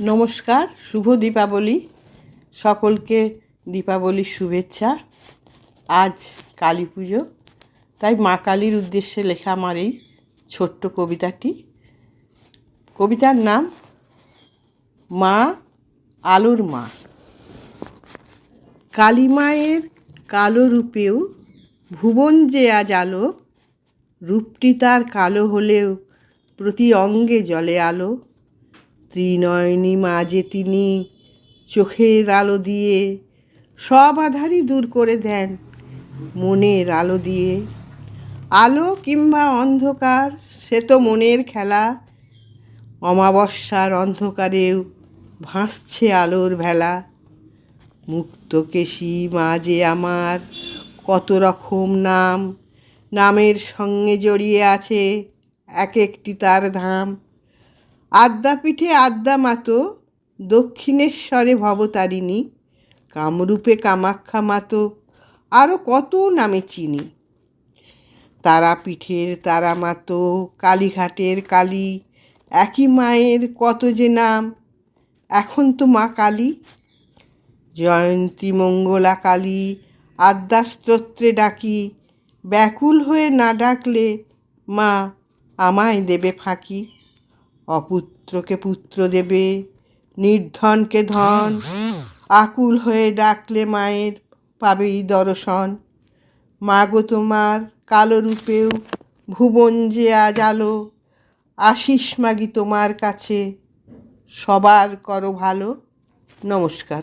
নমস্কার, শুভ দীপাবলি। সকলকে দীপাবলির শুভেচ্ছা। আজ কালী পুজো, তাই মা কালীর উদ্দেশ্যে লেখা আমার এই ছোট্ট কবিতাটি। কবিতার নাম, মা আলোর মা। কালী মায়ের কালো রূপেও ভুবন যে আজ আলো, রূপটি তার কালো হলেও প্রতি অঙ্গে জলে আলো। ত্রিনয়নী মা যে তিনি চোখের আলো দিয়ে সব আধারই দূর করে দেন মনের আলো দিয়ে। আলো কিংবা অন্ধকার, সে তো মনের খেলা। অমাবস্যার অন্ধকারেও ভাসছে আলোর ভেলা। মুক্তকেশী মা যে আমার কত রকম নাম, নামের সঙ্গে জড়িয়ে আছে এক একটি তার ধাম। আদ্যাপীঠে আদ্যা মাতো, দক্ষিণেশ্বরে ভবতারিণী, কামরূপে কামাখ্যা মাতো আরও কত নামে চিনি। তারাপীঠের তারা মাতো, কালীঘাটের কালী, একই মায়ের কত যে নাম। এখন তো মা কালী। জয়ন্তী মঙ্গলা কালী আদ্যাস্তোত্রে ডাকি, ব্যাকুল হয়ে না ডাকলে মা আমায় দেবে ফাঁকি। অপুত্রকে পুত্র দেবে, নির্ধনকে ধন। আকুল হয়ে ডাকলে মায়ের পাবেই দর্শন। মাগো তোমার কালো রূপেও ভুবন যে আজ আলো, আশিস মাগি তোমার কাছে। সবার করো ভালো। নমস্কার।